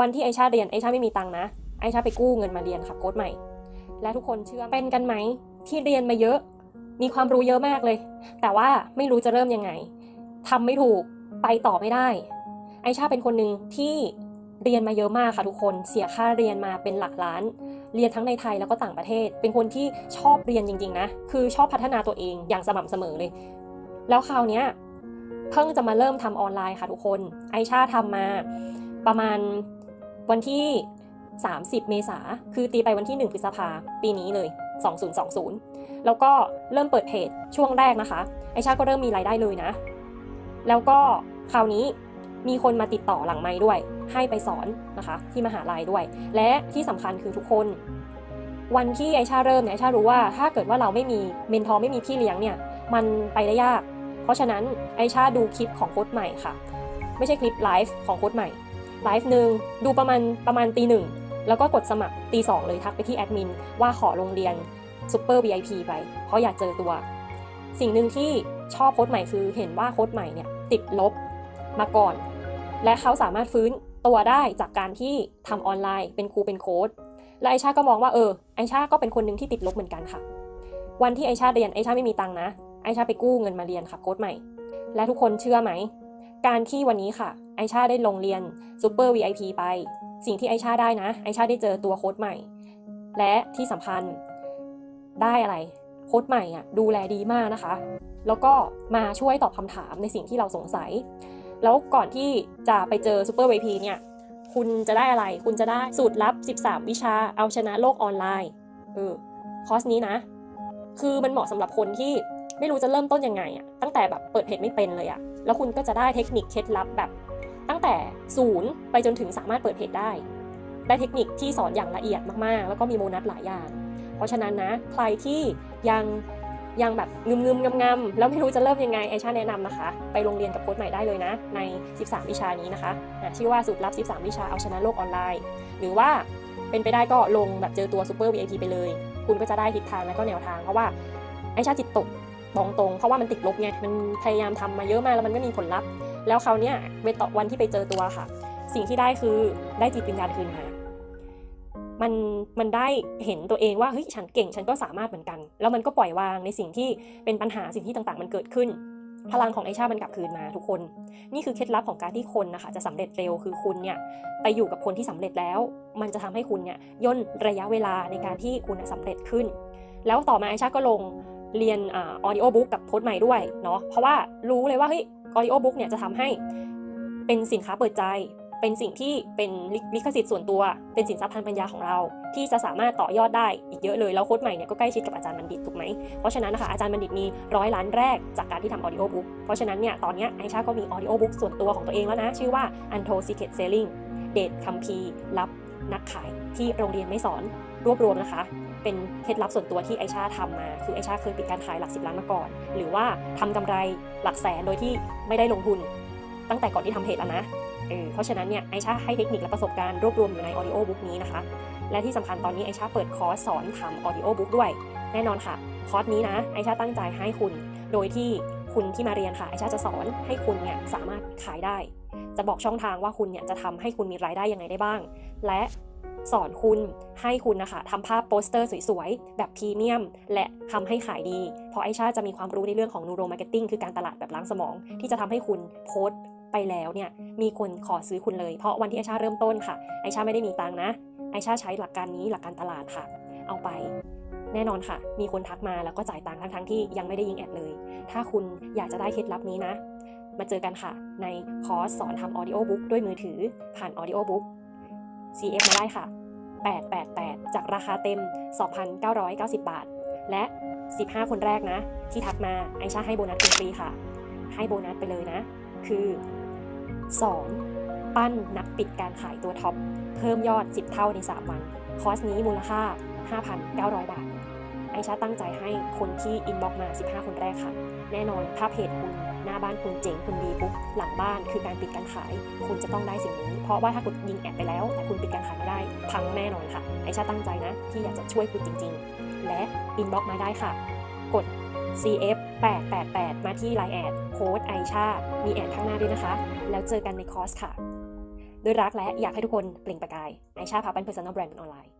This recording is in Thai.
วันที่ไอชาเรียนไอชาไม่มีตังนะ ไอชาไปกู้เงินมาเรียนค่ะโค้ดใหม่ และทุกคนเชื่อเป็นกันไหมที่เรียนมาเยอะ มีความรู้เยอะมากเลย แต่ว่าไม่รู้จะเริ่มยังไงทำไม่ถูกไปต่อไม่ได้ ไอชาเป็นคนหนึ่งที่เรียนมาเยอะมากค่ะทุกคนเสียค่าเรียนมาเป็นหลักล้าน เรียนทั้งในไทยแล้วก็ต่างประเทศ เป็นคนที่ชอบเรียนจริง ๆ นะ คือชอบพัฒนาตัวเองอย่างสม่ำเสมอเลย แล้วคราวเนี้ยเพิ่งจะมาเริ่มทำออนไลน์ค่ะทุกคน ไอชาทำมาประมาณ วันที่ 30 เมษาคือตีไปวันที่ 1 พฤษภาปีนี้เลย 2020 แล้วก็เริ่มเปิดเพจช่วงแรกนะคะ ไอชาก็เริ่มมีรายได้เลยนะ แล้วก็คราวนี้มีคนมาติดต่อหลังไม้ด้วย ให้ไปสอนนะคะ ที่มหาลัยด้วย และที่สำคัญคือทุกคน วันที่ไอชาเริ่มเนี่ยไอชารู้ว่าถ้าเกิดว่าเราไม่มีเมนทอร์ไม่มีพี่เลี้ยงเนี่ย มันไปได้ยาก เพราะฉะนั้นไอชาดูคลิปของโค้ดใหม่ค่ะ ไม่ใช่คลิปไลฟ์ของโค้ดใหม่ ไลฟ์หนึ่งดูประมาณประมาณตีหนึ่งแล้วก็กดสมัครตีสองเลยทักไปที่แอดมินว่าขอลงเรียนซูเปอร์ VIP ไป เพราะอยากเจอตัว สิ่งหนึ่งที่ชอบโค้ดใหม่คือเห็นว่าโค้ดใหม่เนี่ยติดลบมาก่อน และเขาสามารถฟื้นตัวได้จากการที่ทำออนไลน์เป็นครูเป็นโค้ดและไอชาก็มองว่าเออไอชาก็เป็นคนหนึ่งที่ติดลบเหมือนกันค่ะ วันที่ไอชาเรียนไอชาไม่มีตังนะไอชาไปกู้เงินมาเรียนค่ะโค้ดใหม่ และทุกคนเชื่อไหม การที่วันนี้ค่ะ ไอชาได้ลงเรียนซูเปอร์ VIP ไป สิ่งที่ไอชาได้นะ ไอชาได้เจอตัวโค้ดใหม่ และที่สำคัญได้อะไร โค้ดใหม่อะดูแลดีมากนะคะ แล้วก็มาช่วยตอบคำถามในสิ่งที่เราสงสัย แล้วก่อนที่จะไปเจอซูเปอร์ VIP เนี่ยคุณจะได้อะไร คุณจะได้สูตรลับ 13 วิชา เอาชนะโลกออนไลน์ เออ คอร์สนี้นะ คือมันเหมาะสำหรับคนที่ไม่รู้จะเริ่มต้นยังไงอะตั้งแต่แบบเปิดเพจไม่เป็นเลยอะ แล้วคุณก็จะได้เทคนิคเคล็ดลับแบบ ตั้งแต่ศูนย์ไปจนถึงสามารถเปิดเพจได้ ได้เทคนิคที่สอนอย่างละเอียดมากๆ แล้วก็มีโมนัสหลายอย่าง เพราะฉะนั้นนะใครที่ยังยังแบบงึมงึมงำงำๆแล้วไม่รู้จะเริ่มยังไงไอชาแนะนำนะคะ ไปโรงเรียนกับโค้ดใหม่ได้เลยนะ ใน 13 วิชานี้นะคะชื่อว่าสูตรลับ 13 วิชาเอาชนะโลกออนไลน์ หรือว่าเป็นไปได้ก็ลงแบบเจอตัวซูเปอร์ VIP ไปเลย คุณก็จะได้ทิศทางและก็แนวทางเพราะว่าไอชาจิตตก บองตรงเพราะว่ามันติดลบไงมันพยายามทำมาเยอะมากแล้วมันไม่มีผลลัพธ์ แล้วคราวเนี้ยเวต่อวันที่ไปเจอตัวค่ะ สิ่งที่ได้คือได้จิตวิญญาณคืนมามันมันได้เห็นตัวเองว่าเฮ้ยฉันเก่งฉันก็สามารถเหมือนกัน แล้วมันก็ปล่อยวางในสิ่งที่เป็นปัญหาสิ่งที่ต่างๆ มันเกิดขึ้น พลังของไอชามันกลับคืนมาทุกคน นี่คือเคล็ดลับของการที่คนนะคะจะสำเร็จเร็วคือคุณเนี่ยไปอยู่กับคนที่สำเร็จแล้ว มันจะทำให้คุณเนี่ยย่นระยะเวลาในการที่คุณน่ะสำเร็จขึ้น แล้วต่อมาไอชาก็ลง เรียนออดิโอบุ๊กกับโค้ดใหม่ด้วยเนาะเพราะว่ารู้เลยว่าเฮ้ยออดิโอบุ๊กเนี่ยจะทำให้เป็นสินค้าเปิดใจ เป็นสิ่งที่เป็นลิขสิทธิ์ส่วนตัว เป็นสินทรัพย์ทางปัญญาของเรา ที่จะสามารถต่อยอดได้อีกเยอะเลย แล้วโค้ดใหม่เนี่ยก็ใกล้ชิดกับอาจารย์บัณฑิตถูกไหมเพราะฉะนั้นนะคะอาจารย์บัณฑิตมีร้อยล้านแรกจากการที่ทำออดิโอบุ๊กเพราะฉะนั้นเนี่ยตอนเนี้ยไอชาก็มีออดิโอบุ๊กส่วนตัวของตัวเองแล้วนะชื่อว่า Unto Secret Selling เดทคัมภีรับนักขาย ที่โรงเรียนไม่สอนรวบรวมนะคะ เป็นเคล็ดลับส่วนตัวที่ไอชาทำมา คือไอชาเคยปิดการขายหลักสิบล้านมาก่อน หรือว่าทำกำไรหลักแสนโดยที่ไม่ได้ลงทุน ตั้งแต่ก่อนที่ทำเพจแล้วนะเออเพราะฉะนั้นเนี่ยไอชาให้เทคนิคและประสบการณ์รวบรวมอยู่ในออดิโอบุ๊กนี้นะคะ และที่สำคัญตอนนี้ไอชาเปิดคอร์สสอนทำออดิโอบุ๊กด้วย แน่นอนค่ะ คอร์สนี้นะไอชาตั้งใจให้คุณ โดยที่คุณที่มาเรียนค่ะไอชาจะสอนให้คุณเนี่ยสามารถขายได้ จะบอกช่องทางว่าคุณเนี่ยจะทำให้คุณมีรายได้ยังไงได้บ้าง และ สอนคุณให้คุณนะคะทำภาพโปสเตอร์สวยๆ แบบพรีเมียม และทำให้ขายดี เพราะไอชาจะมีความรู้ในเรื่องของนูโรมาร์เก็ตติ้งคือการตลาดแบบล้างสมอง ที่จะทำให้คุณโพสต์ไปแล้วเนี่ยมีคนขอซื้อคุณเลย เพราะวันที่ไอชาเริ่มต้นค่ะ ไอชาไม่ได้มีตังนะ ไอชาใช้หลักการนี้หลักการตลาดค่ะ เอาไป แน่นอนค่ะ มีคนทักมาแล้วก็จ่ายตังค์ทั้งๆที่ยังไม่ได้ยิงแอดเลย ถ้าคุณอยากจะได้เคล็ดลับนี้นะ มาเจอกันค่ะ ในคอร์สสอนทำออดิโอบุ๊กด้วยมือถือผ่านออดิโอบุ๊ก CF มาได้ค่ะ 888 จากราคาเต็ม 2,990 บาท และ 15 คนแรกนะ ที่ทักมาไอชาให้โบนัสฟรีค่ะ ให้โบนัสไปเลยนะ คือ 2 ปั้นนักปิดการขายตัวท็อป เพิ่มยอด 10 เท่าใน 3 วัน คอร์สนี้มูลค่า 5,900 บาท ไอชาตั้งใจให้คนที่อินบ็อกมา 15 คนแรกค่ะ แน่นอนถ้าเพจคุณหน้าบ้านคุณเจ๋งคุณดีปุ๊บหลังบ้านคือการปิดการขาย คุณจะต้องได้สิ่งนี้ เพราะว่าถ้าคุณยิงแอดไปแล้ว แต่คุณปิดการขายไม่ได้พังแน่นอนค่ะ ไอชาตั้งใจนะ ที่อยากจะช่วยคุณจริง ๆ และอินบ็อกมาได้ค่ะ กด CF 888 มาที่ Line แอดโค้ดไอชา มีแอดข้างหน้าด้วยนะคะ แล้วเจอกันในคอร์สค่ะ ด้วยรักและอยากให้ทุกคนเปล่งประกาย ไอชาพาเป็น personal brand บนออนไลน์